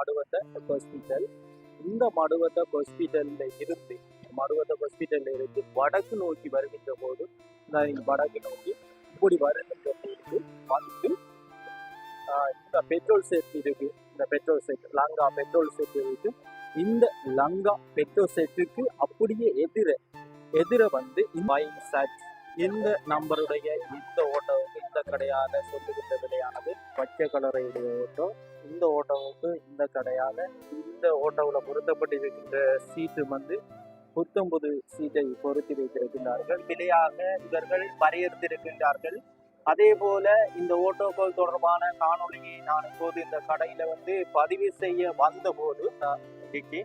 மடுவத்த hospital இந்த மடுவத்த ஹாஸ்பிட்டல்ல இருந்து மடுவத்த ஹாஸ்பிட்டல்ல இருந்து வடக்கு நோக்கி வருகின்ற போது நான் வடக்கு நோக்கி இப்படி வருகின்ற போது வந்து ஆஹ், இந்த பெட்ரோல் செட் இருக்கு. இந்த petrol shed Lanka petrol shed இருக்கு. இந்த லங்கா பெட்ரோல் செட்டுக்கு அப்படியே எதிர எதிர வந்து இந்த நம்பருடைய இந்த ஓட்டம் இந்த கடையால சொல்லுகின்ற விலையானது பச்சை கலருடைய ஓட்டோ இந்த ஓட்டோவுக்கு இந்த கடையால இந்த ஓட்டோவில் பொருத்தப்பட்டிருக்கின்ற சீட்டு வந்து புத்தம்புது சீட்டை பொருத்தி வைத்திருக்கின்றார்கள். விலையாக இவர்கள் வரையறுத்திருக்கின்றார்கள். அதே போல இந்த ஓட்டோக்கள் தொடர்பான காணொலியை நான் இப்போது இந்த கடையில வந்து பதிவு செய்ய வந்த போது இன்னைக்கு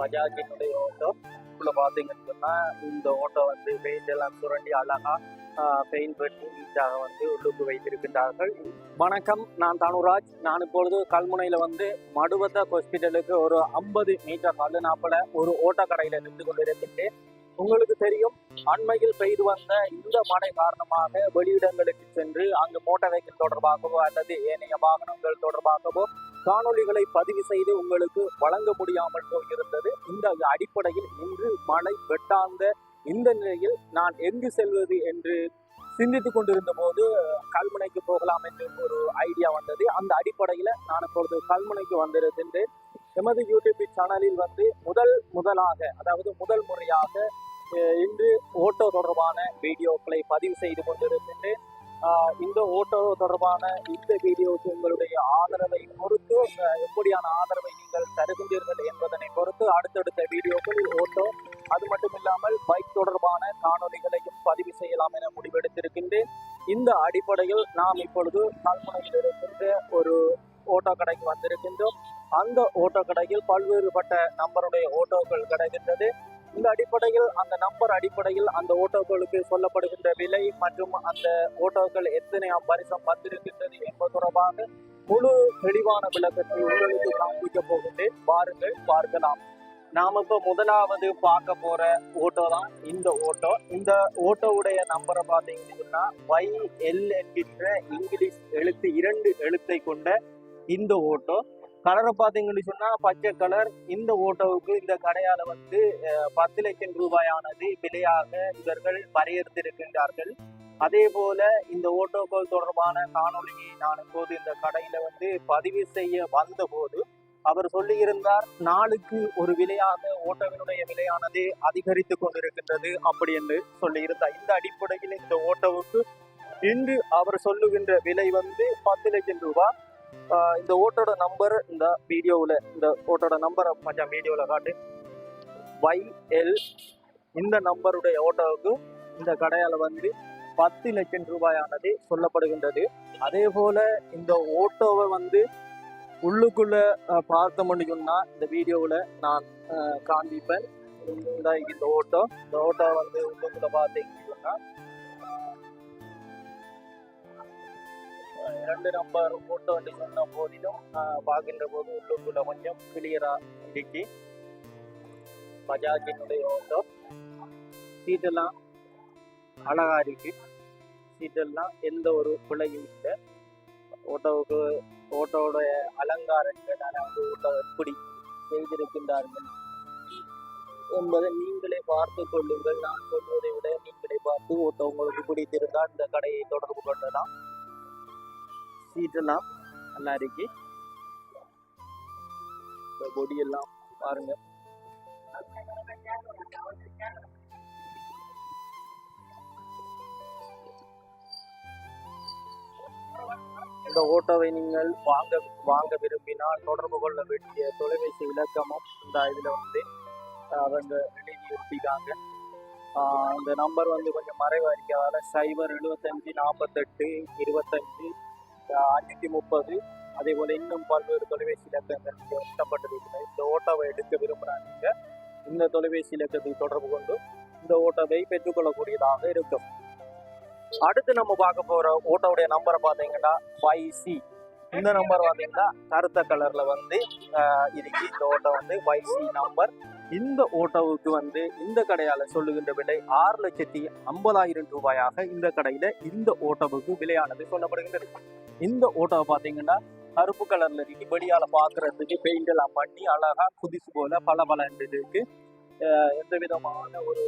பஜாஜினுடைய ஓட்டோ. உள்ள பாத்தீங்கன்னு சொன்னா இந்த ஓட்டோ வந்து பெயிண்ட் எல்லாம் சுரண்டி அழகா பெயிண்ட் பண்ணி வந்து உள்ளுக்கு வைத்திருக்கின்றார்கள். வணக்கம் நான் தானுராஜ். நான் இப்பொழுது கல்முனையில வந்து மடுவத்த ஹாஸ்பிட்டலுக்கு ஒரு ஐம்பது மீட்டர் தள்ளுனாப்புல ஒரு ஓட்டக்கடையில் நின்று கொண்டிருக்கின்றேன். உங்களுக்கு தெரியும் அண்மையில் பெய்து வந்த இந்த மழை காரணமாக வெளியிடங்களுக்கு சென்று அங்கு மோட்டார் வெஹிக்கிள் தொடர்பாகவோ அல்லது ஏனைய வாகனங்கள் தொடர்பாகவோ காணொளிகளை பதிவு செய்து உங்களுக்கு வழங்க முடியாமல் போயிருந்தது. இந்த அடிப்படையில் இன்று மழை வெட்டாந்த இந்த நிலையில் நான் எங்கு செல்வது என்று சிந்தித்துக் கொண்டிருந்த போது கல்முனைக்கு போகலாம் என்று ஒரு ஐடியா வந்தது. அந்த அடிப்படையில் நான் இப்பொழுது கல்முனைக்கு வந்திருக்கின்றேன் எமது யூடியூப் சேனலில் வந்து முதல் முதலாக அதாவது முதல் முறையாக இன்று ஓட்டோ தொடர்பான வீடியோக்களை பதிவு செய்து கொண்டிருக்கின்றேன். இந்த ஓட்டோ தொடர்பான இந்த வீடியோவுக்கு உங்களுடைய ஆதரவை பொறுத்து எப்படியான ஆதரவை நீங்கள் தருகின்றீர்கள் என்பதனை பொறுத்து அடுத்தடுத்த வீடியோக்களில் ஓட்டோ அது மட்டும் இல்லாமல் பைக் தொடர்பான காணொளிகளையும் பதிவு செய்யலாம் என முடிவெடுத்திருக்கின்றேன். இந்த அடிப்படையில் நாம் இப்பொழுது கல்முனையில் இருக்கின்ற ஒரு ஓட்டோ கடைக்கு வந்திருக்கின்றோம். அந்த ஓட்டோ கடையில் பல்வேறுபட்ட நம்பருடைய ஓட்டோக்கள் கிடைக்கின்றது. இந்த அடிப்படையில் அந்த நம்பர் அடிப்படையில் அந்த ஓட்டோக்களுக்கு சொல்லப்படுகின்ற விலை மற்றும் அந்த ஓட்டோக்கள் எத்தனை பரிசம் வந்திருக்கின்றது என்பது தொடர்பாக முழு தெளிவான விளக்கத்தை உங்களுக்கு காண்பிக்க போகின்றேன். வாருங்கள் பார்க்கலாம். நாம இப்ப முதலாவது பார்க்க போற ஓட்டோ தான் இந்த ஓட்டோ இந்த ஓட்டோவுடைய நம்பரை பாத்தீங்கன்னா ஒய் எல் என்கின்ற இங்கிலீஷ் எழுத்து இரண்டு எழுத்தை கொண்ட இந்த ஓட்டோ கலரை பார்த்தீங்கன்னு சொன்னா பச்சை கலர் இந்த ஓட்டோவுக்கு இந்த கடையால வந்து பத்து லட்சம் ரூபாயானது விலையாக இவர்கள் வரையறுத்திருக்கின்றார்கள் அதே போல இந்த ஓட்டோக்கள் தொடர்பான காணொலியை நான் இப்போது இந்த கடையில வந்து பதிவு செய்ய வந்த போது அவர் சொல்லியிருந்தார் நாளுக்கு ஒரு விலையாக ஓட்டோவினுடைய விலையானது அதிகரித்து கொண்டிருக்கின்றது அப்படி என்று சொல்லியிருந்தார். இந்த அடிப்படையில் இந்த ஓட்டோவுக்கு இன்று அவர் சொல்லுகின்ற விலை வந்து பத்து லட்சம் ரூபாய். இந்த ஓட்டோட நம்பர் இந்த வீடியோவில் இந்த ஓட்டோட நம்பரை மச்சான் வீடியோவில் காட்டு. எல் இந்த நம்பருடைய ஓட்டோவுக்கு இந்த கடையால் வந்து பத்து லட்சம் ரூபாயானது சொல்லப்படுகின்றது. அதே போல இந்த ஓட்டோவை வந்து உள்ளுக்குள்ள பார்த்த முடியும்னா இந்த வீடியோவில் நான் காண்பிப்பேன். இந்த இந்த ஓட்டோ. இந்த ஓட்டோ வந்து உள்ளுக்குள்ள பார்த்தீங்கன்னா இரண்டு நம்பர் ஓட்டோ என்று சொன்ன போதிலும் பார்க்கின்ற போது உள்ளுக்குள்ள கொஞ்சம் கிளியராக இருக்கு பஜாஜினுடைய ஓட்டோ. சீட்டெல்லாம் அழகாக இருக்கு சீட்டெல்லாம் எந்த ஒரு பிள்ளையும் இல்லை. ஓட்டோவுக்கு ஓட்டோவுடைய அலங்காரங்கள் அதாவது எப்படி செய்திருக்கின்றார்கள் என்பதை நீங்களே பார்த்து கொள்ளுங்கள். நான் சொல்வதை விட நீங்களே பார்த்து ஓட்ட உங்களுக்கு பிடித்திருந்தால் இந்த கடையை தொடர்பு கொள்ளலாம். சீட்டெல்லாம் நல்லா இருக்கு. இந்த பொடி எல்லாம் பாருங்க. இந்த ஓட்டோவை நீங்கள் வாங்க வாங்க விரும்பினால் தொடர்பு கொள்ள வேண்டிய தொலைபேசி விளக்கமும் இந்த இதில் வந்து அவங்க எழுதி இந்த நம்பர் வந்து கொஞ்சம் மறைவா இருக்கிறதால சைபர் எழுபத்தஞ்சு நாற்பத்தெட்டு இருபத்தஞ்சு அஞ்சூற்றி முப்பது. அதே போல் இன்னும் பல்வேறு தொலைபேசி இலக்கங்கள் இங்கே ஒட்டப்பட்டிருக்கிறது இந்த ஓட்டோவை எடுக்க விரும்புகிறாங்க இந்த தொலைபேசி இலக்கத்தை தொடர்பு கொண்டு இந்த ஓட்டோவை பெற்றுக்கொள்ளக்கூடியதாக இருக்கும். அடுத்து நம்ம பார்க்க போற ஓட்டோடைய நம்பரை பார்த்தீங்கன்னா ஃபைவ் சி இந்த நம்பர் பார்த்தீங்கன்னா கருத்த கலர்ல வந்து ஆஹ், இருக்கு. இந்த ஓட்டோ வந்து ஃபைவ் சி நம்பர் இந்த ஓட்டோவுக்கு வந்து இந்த கடையால சொல்லுகின்ற விலை ஆறு லட்சத்தி ஐம்பதாயிரம் ரூபாயாக இந்த கடையில இந்த ஓட்டோவுக்கு விலையானது சொல்லப்படுகின்றது. இந்த ஓட்டோவை பார்த்தீங்கன்னா கருப்பு கலர்ல இருக்கு. வெளியால பாக்குறதுக்கு பெயிண்ட் எல்லாம் பண்ணி அழகா புதுசு போல பல பல இருக்கு எந்த விதமான ஒரு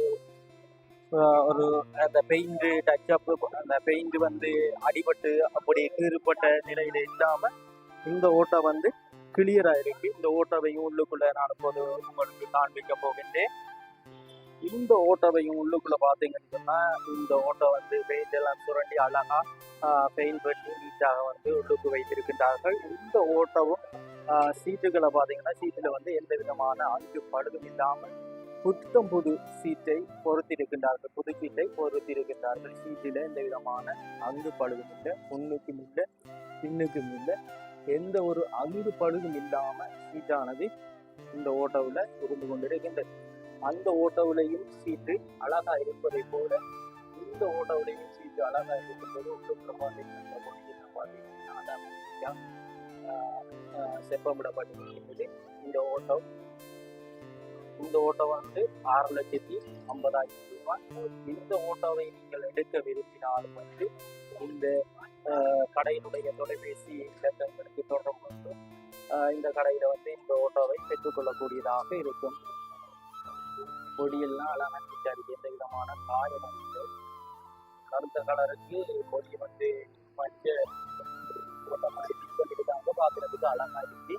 ஒரு அந்த பெயிண்ட் டச் அப் அந்த பெயிண்ட் வந்து அடிபட்டு அப்படி கீறுபட்ட நிலையில இல்லாம இந்த ஓட்டை வந்து கிளியரா இருக்கு. இந்த ஓட்டவையும் உள்ளுக்குள்ள நான் இப்போது உங்களுக்கு காண்பிக்க போகின்றேன். இந்த ஓட்டவையும் உள்ளுக்குள்ள பாத்தீங்கன்னு இந்த ஓட்டை வந்து பெயிண்ட் எல்லாம் சுரண்டி அழகா பெயிண்ட் பண்ணி நீட்டாக வந்து உள்ளுக்கு வைத்திருக்கின்றார்கள். இந்த ஓட்டவும் ஆஹ் சீட்டுகளை பாத்தீங்கன்னா சீட்டுல வந்து எந்த விதமான அழுக்கு பழுதும் இல்லாமல் புத்தம் புது சீட்டை பொறுத்திருக்கின்றார்கள் புது சீட்டை பொருத்திருக்கின்றார்கள். சீட்டில் எந்த விதமான அங்கு பழுதும் இல்லை முன்னுக்கும் இல்லை பின்னுக்கும் இல்லை எந்த ஒரு அங்கு பழுதும் இல்லாம சீட்டானது இந்த ஓட்டோவில் இருந்து கொண்டிருக்கின்றது. அந்த ஓட்டோவிலையும் சீட்டு அழகா இருப்பதை போல இந்த ஓட்டோவிலையும் சீட்டு அழகா இருக்கின்றது. உள்ளுக்குள்ள பார்த்தீங்கன்னா என்ன பார்த்தீங்கன்னா செப்பமிடப்பட்டிருக்கின்றது. இந்த ஓட்டோ இந்த ஓட்டோ வந்து ஆறு லட்சத்தி ஐம்பதாயிரம் ரூபாய். இந்த ஓட்டோவை நீங்கள் எடுக்க விரும்பினாலும் வந்து இந்த ஆஹ், கடையினுடைய தொலைபேசி இலக்கங்களுக்கு தொடர்பு கொண்டு ஆஹ், இந்த கடையில வந்து இந்த ஓட்டோவை பெற்றுக்கொள்ளக்கூடியதாக இருக்கும். கொடியெல்லாம் அழகாக விசாரிக்க எந்த விதமான காயம் இல்லை. கருத்த கலருக்கு கொடி வந்து மஞ்சள் போட்ட மாதிரி tint பார்க்கறதுக்கு இருக்கு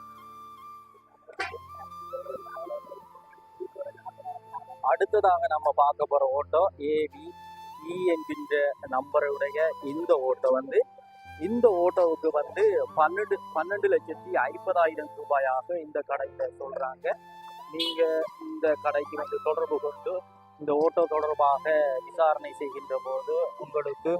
அடுத்ததாக நம்ம பார்க்க போகிற ஓட்டோ ஏவி இ என்கின்ற நம்பருடைய இந்த ஓட்டோ வந்து இந்த ஓட்டோவுக்கு வந்து பன்னெண்டு பன்னெண்டு லட்சத்தி ஐம்பதாயிரம் ரூபாயாக இந்த கடையில் சொல்கிறாங்க நீங்கள் இந்த கடைக்கு வந்து தொடர்பு கொண்டு இந்த ஓட்டோ தொடர்பாக விசாரணை செய்கின்ற போது உங்களுக்கு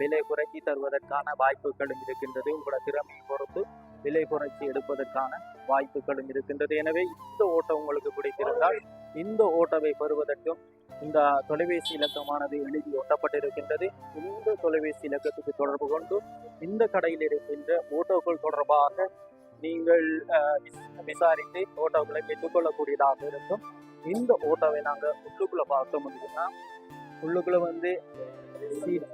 விலை குறைச்சி தருவதற்கான வாய்ப்புகளும் இருக்கின்றது. உங்களோட திறமையை பொறுத்து விலை குறைச்சி எடுப்பதற்கான வாய்ப்புகளும் இருக்கின்றது. எனவே இந்த ஓட்டம் உங்களுக்கு பிடித்திருந்தால் இந்த ஓட்டோவை பெறுவதற்கும் இந்த தொலைபேசி இலக்கமானது எழுதி ஒட்டப்பட்டிருக்கின்றது. இந்த தொலைபேசி இலக்கத்துக்கு தொடர்பு கொண்டு இந்த கடையில் இருக்கின்ற ஓட்டோக்கள் தொடர்பாக நீங்கள் விசாரித்து ஓட்டோக்களை பெற்றுக்கொள்ளக்கூடியதாக இருக்கும். இந்த ஓட்டோவை நாங்கள் உள்ளுக்குள்ள பார்க்க முடியும்னா உள்ளுக்குள்ள வந்து சீட்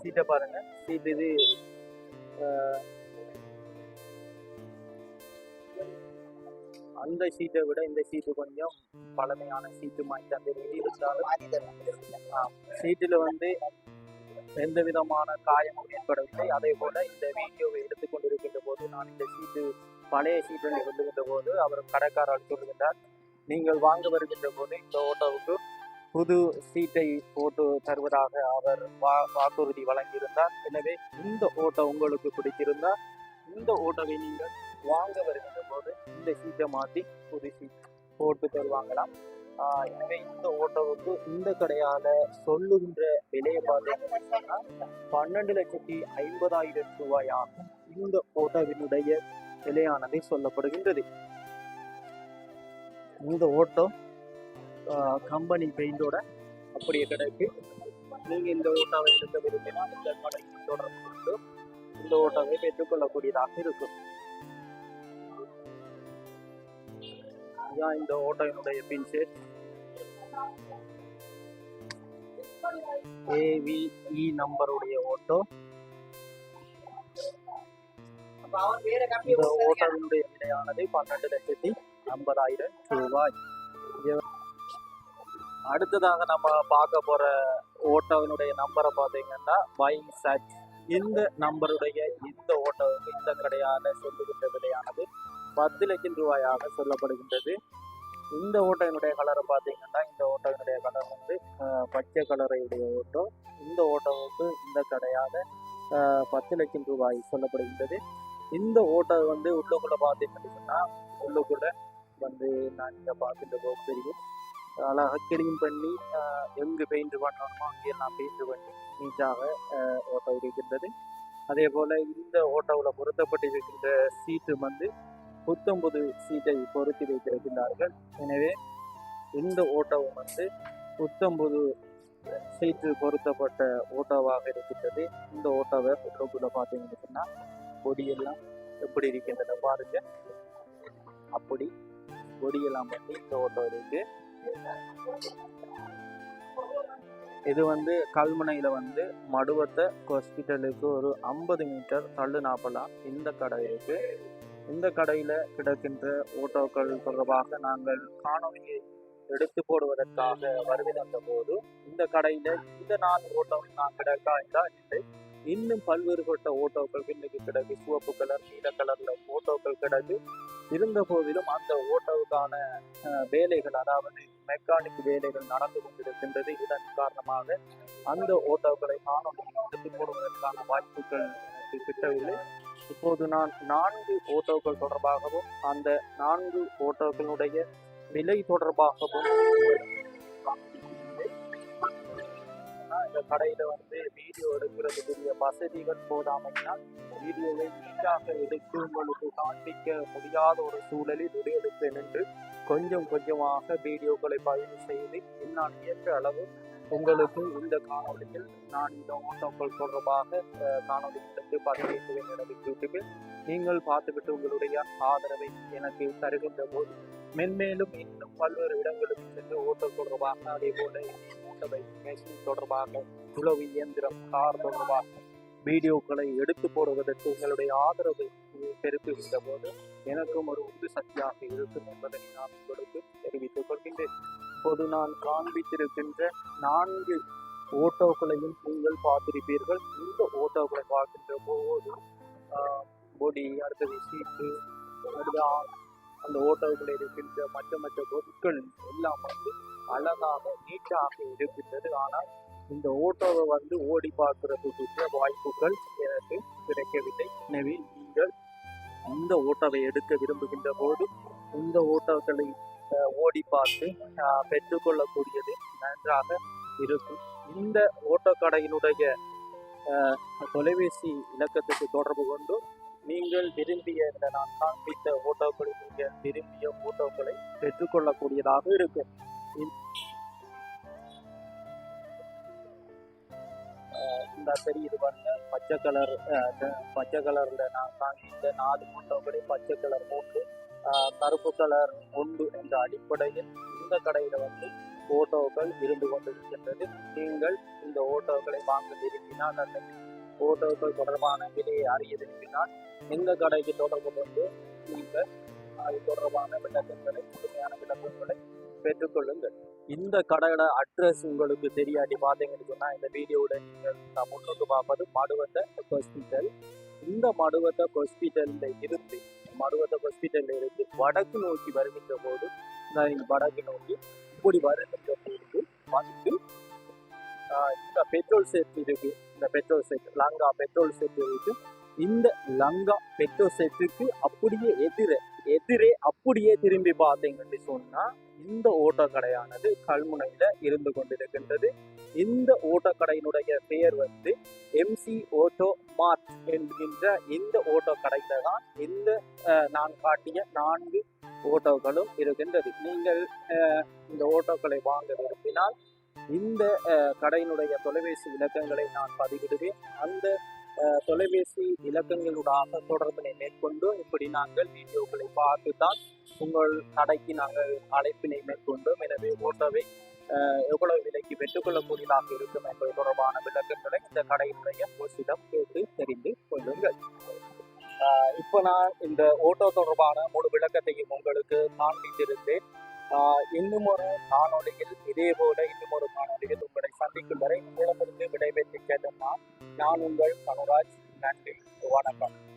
சீட்டை பாருங்க. சீட் இது அந்த சீட்டை விட இந்த சீட்டு கொஞ்சம் பழமையான சீட்டு மாதிரி அந்த தெரியுது. இருந்தாலும் சீட்டில் வந்து எந்த விதமான காயமும் ஏற்படவில்லை. அதே போல இந்த வீடியோவை எடுத்துக்கொண்டிருக்கின்ற போது நான் இந்த சீட்டு பழைய சீட்டில் சொல்லுகின்ற போது அவர் கடைக்காரர் சொல்கின்றார் நீங்கள் வாங்க வருகின்ற போது இந்த ஓட்டோவுக்கு புது சீட்டை போட்டு தருவதாக அவர் வா வாக்குறுதி வழங்கியிருந்தார். எனவே இந்த ஓட்டோ உங்களுக்கு பிடித்திருந்தால் இந்த ஓட்டோவை நீங்கள் வாங்க வருகின்ற போது இந்த சீட்டை மாற்றி புது சீட் போட்டு தருவாங்களாம். எனவே இந்த ஓட்டோவுக்கு இந்த கடையால சொல்லுகின்ற விலையை பார்த்தீங்கன்னா பன்னெண்டு லட்சத்தி ஐம்பதாயிரம் ரூபாயாகும். இந்த ஓட்டோவினுடைய விலையானது சொல்லப்படுகின்றது. இந்த ஓட்டோ கம்பெனி பெயிண்டோட அப்படியே கிடைக்கு. நீங்க இந்த ஓட்டாவை எடுக்க விரும்பினால் இந்த கடைக்கு தொடர்பு கொண்டு இந்த ஓட்டாவை பெற்றுக்கொள்ளக்கூடியதாக இருக்கும். இதான் இந்த ஓட்டோவினுடைய பின் செட் ஏவிஇ நம்பருடைய ஓட்டோ. இந்த ஓட்டோவினுடைய விலையானது பன்னெண்டு லட்சத்தி ஐம்பதாயிரம் ரூபாய். அடுத்ததாக நம்ம பார்க்க போற ஓட்டோவினுடைய நம்பரை பார்த்தீங்கன்னா பைங் சட் இந்த நம்பருடைய இந்த ஓட்டோவுக்கு இந்த கடையால சொல்லுகின்ற விலையானது பத்து லட்சம் ரூபாயாக சொல்லப்படுகின்றது. இந்த ஓட்டோவினுடைய கலரை பார்த்தீங்கன்னா இந்த ஓட்டோவினுடைய கலர் வந்து பச்சை கலரையுடைய ஓட்டோ இந்த ஓட்டோவுக்கு இந்த கடையாக பத்து லட்சம் ரூபாய் சொல்லப்படுகின்றது. இந்த ஓட்டோ வந்து உள்ளுக்குள்ளே பார்த்தீங்கன்னா உள்ளுக்குள்ளே வந்து நான் இங்கே பார்த்துட்டு போக தெரியும் அழகாக கிளீன் பண்ணி எங்கே எங்கு பெயிண்ட் பண்ணணுமோ நான் பெயிண்ட் பண்ணி நீட்டாக ஓட்டோ இருக்கின்றது. அதே போல் இந்த ஓட்டோவில் பொருத்தப்பட்டிருக்கின்ற சீட்டு வந்து புத்தம்புது சீட்டை பொருத்தி வைத்திருக்கின்றார்கள். எனவே இந்த ஓட்டோவும் வந்து புத்தம்புது சீட்டு பொருத்தப்பட்ட ஓட்டோவாக இருக்கின்றது. இந்த ஓட்டோவை உள்ளுக்குள்ள பார்த்தீங்கன்னு சொன்னால் கொடியெல்லாம் எப்படி இருக்கின்றன பாருங்க. அப்படி கொடியெல்லாம் வந்து இந்த ஓட்டோ இருக்கு. இது வந்து கல்முனையில் வந்து மடுவத்த ஹாஸ்பிட்டலுக்கு ஒரு ஐம்பது மீட்டர் தள்ளுனாப்பலாம் இந்த கடை இருக்கு. இந்த கடையில் கிடக்கின்ற ஓட்டோக்கள் தொடர்பாக நாங்கள் காணொலியை எடுத்து போடுவதற்காக வருகை தந்த போது இந்த கடையில் இந்த நாள் ஓட்டோ நான் கிடக்கா என்றால் இல்லை. இன்னும் பல்வேறுபட்ட ஓட்டோக்கள் பின்னுக்கு கிடக்கு. சிவப்பு கலர் நீல கலர்ல ஓட்டோக்கள் கிடக்கு. இருந்த போதிலும் அந்த ஓட்டோவுக்கான அஹ், வேலைகள் அதாவது மெக்கானிக் வேலைகள் நடந்து கொண்டிருக்கின்றது. இதன் காரணமாக அந்த ஓட்டோக்களை காணொலியில் எடுத்து போடுவதற்கான வாய்ப்புகள் எனக்கு கிட்டவில்லை. இப்போது நான் நான்கு ஓட்டோக்கள் தொடர்பாகவும் அந்த நான்கு ஓட்டோக்களுடைய விலை தொடர்பாகவும் இந்த கடையில வந்து வீடியோ எடுக்கிறதுக்குரிய வசதிகள் போதாமையினால் வீடியோவை நீட்டாக எடுத்து உங்களுக்கு காண்பிக்க முடியாத ஒரு சூழலில் எடுத்து நின்று கொஞ்சம் கொஞ்சமாக வீடியோக்களை பதிவு செய்து என்னால் இயன்ற அளவு உங்களுக்கு இந்த காணொலியில் நான் இந்த ஓட்டங்கள் தொடர்பாக காணொலி பதிவேற்றுவேன் எனது யூடியூபில் நீங்கள் பார்த்துவிட்டு உங்களுடைய ஆதரவை எனக்கு தருகின்ற போது மென்மேலும் இன்னும் பல்வேறு இடங்களுக்கு சென்று ஓட்டல் தொடர்பாக அதே போல ஓட்டவை மெஷின் தொடர்பாக உழவு இயந்திரம் கார் தொடர்பாக வீடியோக்களை எடுத்து போடுவதற்கு உங்களுடைய ஆதரவை பெருக்குகின்ற போது எனக்கும் ஒரு உந்து சக்தியாக இருக்கும் என்பதை நான் உங்களுக்கு தெரிவித்துக் கொள்கின்றேன். இப்போது நான் காண்பித்திருக்கின்ற நான்கு ஓட்டோக்களையும் நீங்கள் பார்த்திருப்பீர்கள். இந்த ஓட்டோக்களை பார்க்கின்ற போது பொடி அடுத்தது சீட்டு அடுத்த அந்த ஓட்டோக்களில் இருக்கின்ற மற்ற மற்ற பொருட்கள் எல்லாம் வந்து அழகாக நீட்டாக இருக்கின்றது. ஆனால் இந்த ஓட்டோவை வந்து ஓடி பார்க்கறதுக்குரிய வாய்ப்புகள் எனக்கு கிடைக்கவில்லை. எனவே நீங்கள் இந்த ஓட்டோவை எடுக்க விரும்புகின்ற போது இந்த ஓட்டோக்களை ஓடி பார்த்து பெற்றுக்கொள்ளக்கூடியது நன்றாக இருக்கும். இந்த ஓட்டக்கடையினுடைய தொலைபேசி இலக்கத்துக்கு தொடர்பு கொண்டு நீங்கள் விரும்பிய இந்த நான் காண்பித்த ஓட்டோக்களை நீங்கள் விரும்பிய ஓட்டோக்களை பெற்றுக்கொள்ளக்கூடியதாக இருக்கும். இந்த- தெரியுது பாருங்க. பச்சை கலர் பச்சை கலர்ல நான் காண்பித்த நாலு ஓட்டோக்களை பச்சை கலர் மூன்று கருப்பு கலர் ஒன்று என்ற அடிப்படையில் இந்த கடையில வந்து ஓட்டோக்கள் இருந்து கொண்டிருக்கின்றது. நீங்கள் இந்த ஓட்டோக்களை வாங்க விரும்பினால் அல்லது ஓட்டோக்கள் தொடர்பான விலையை அறிய விரும்பினால் இந்த கடைக்கு தொடர்பு கொண்டு நீங்கள் அது தொடர்பான விளக்கங்களை முழுமையான விளக்கங்களை பெற்றுக்கொள்ளுங்கள் இந்த கடையோட அட்ரஸ் உங்களுக்கு தெரியாட்டி பார்த்தீங்கன்னு சொன்னா இந்த வீடியோட நீங்கள் நான் முன்னுக்கு பார்ப்பது மடுவத்தை ஹாஸ்பிட்டல் இந்த மடுவத்தை ஹாஸ்பிட்டலில் இருந்து மடுவத்தை ஹாஸ்பிட்டலில் இருந்து வடக்கு நோக்கி வருகின்ற போது நான் வடக்கு நோக்கி இப்படி வருகின்ற போது வந்து இந்த பெட்ரோல் செட் இருக்கு இந்த petrol shed Lanka petrol shed இருக்கு. இந்த லங்கா பெட்ரோல் செட்டுக்கு அப்படியே எதிரே எதிரே அப்படியே திரும்பி பார்த்தீங்கன்னு சொன்னா இந்த ஓட்டக்கடையானது கல்முனையில இருந்து கொண்டிருக்கின்றது. இந்த ஓட்டக்கடையினுடைய பெயர் வந்து எம்சி ஓட்டோ மார்ட் என்கின்ற இந்த ஓட்டக்கடையில தான் இந்த நான் காட்டிய நான்கு ஓட்டோக்களும் இருக்கின்றது. நீங்கள் இந்த ஓட்டோக்களை வாங்க விரும்பினால் இந்த கடையினுடைய தொலைபேசி இலக்கங்களை நான் பதிவிடுவேன். அந்த தொலைபேசி இலக்கங்களுடாக தொடர்பினை மேற்கொண்டு இப்படி நாங்கள் வீடியோக்களை பார்த்து தான் உங்கள் கடைக்கு நாங்கள் அழைப்பினை மேற்கொண்டோம். எனவே ஓட்டோவை அஹ், எவ்வளவு விலைக்கு பெற்றுக்கொள்ளக்கூடியதாக இருக்கும் என்பது தொடர்பான விளக்கங்களை இந்த கடையினுடைய போஸ்டிடம் கேட்டு தெரிந்து கொள்ளுங்கள். இப்போ நான் இந்த ஓட்டோ தொடர்பான முழு விளக்கத்தையும் உங்களுக்கு காண்பித்திருந்தேன். இன்னும் ஒரு காணொலியில் இதே போல இன்னும் ஒரு காணொலியில் உங்களை சந்திக்கும் வரை உங்களிடமிருந்து விடைபெற்று கேட்டோம்னா நான் நான் உங்கள் கனராஜ். நன்றி. வணக்கம்.